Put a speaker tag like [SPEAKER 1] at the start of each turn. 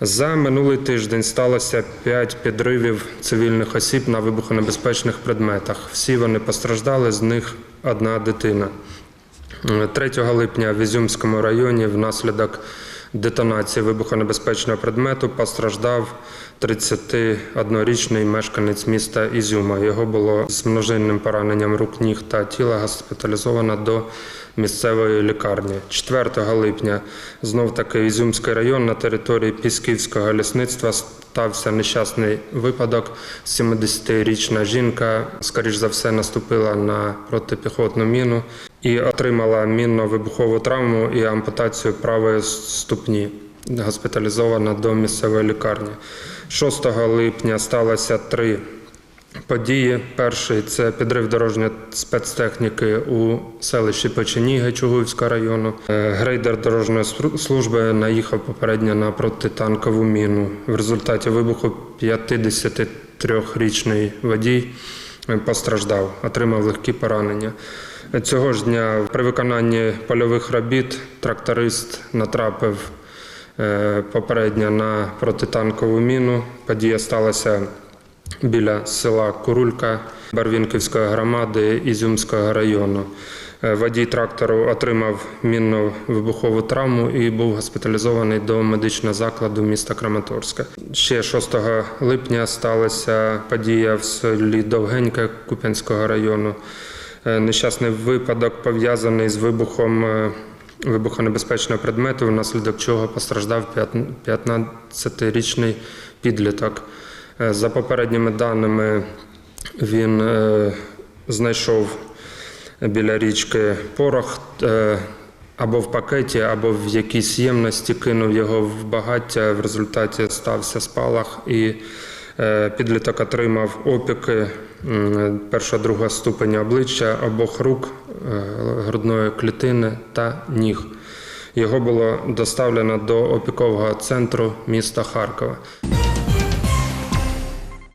[SPEAKER 1] За минулий тиждень сталося 5 підривів цивільних осіб на вибухонебезпечних предметах. Всі вони постраждали, з них одна дитина. 3 липня в Ізюмському районі внаслідок детонації вибухонебезпечного предмету постраждав 31-річний мешканець міста Ізюма. Його було з множинним пораненням рук, ніг та тіла госпіталізовано до місцевої лікарні. 4 липня знов таки Ізюмський район на території Пісківського лісництва стався нещасний випадок. 70-річна жінка, скоріш за все, наступила на протипіхотну міну і отримала мінно-вибухову травму і ампутацію правої ступні. Госпіталізована до місцевої лікарні. 6 липня сталося три події. Перший це підрив дорожньої спецтехніки у селищі Печеніги Чугуївського району. Е, Грейдер дорожньої служби наїхав попередньо на протитанкову міну. В результаті вибуху 53-річний водій е, постраждав, отримав легкі поранення. Цього ж дня при виконанні польових робіт тракторист натрапив е, попередньо на протитанкову міну. Подія сталася біля села Курулька Барвінківської громади Ізюмського району. Е, Водій трактору отримав мінну вибухову травму і був госпіталізований до медичного закладу міста Краматорська. Ще 6 липня сталася подія в селі Довгеньке Куп'янського району. Е, Нещасний випадок пов'язаний з вибухом е, вибухонебезпечного предмету, внаслідок чого постраждав 15-річний підліток. Е, За попередніми даними, він знайшов біля річки порох або в пакеті, або в якійсь ємності, кинув його в багаття. В результаті стався спалах, і підліток отримав опіки перша, другого ступеня обличчя обох рук, е, грудної клітини та ніг. Його було доставлено до опікового центру міста Харкова.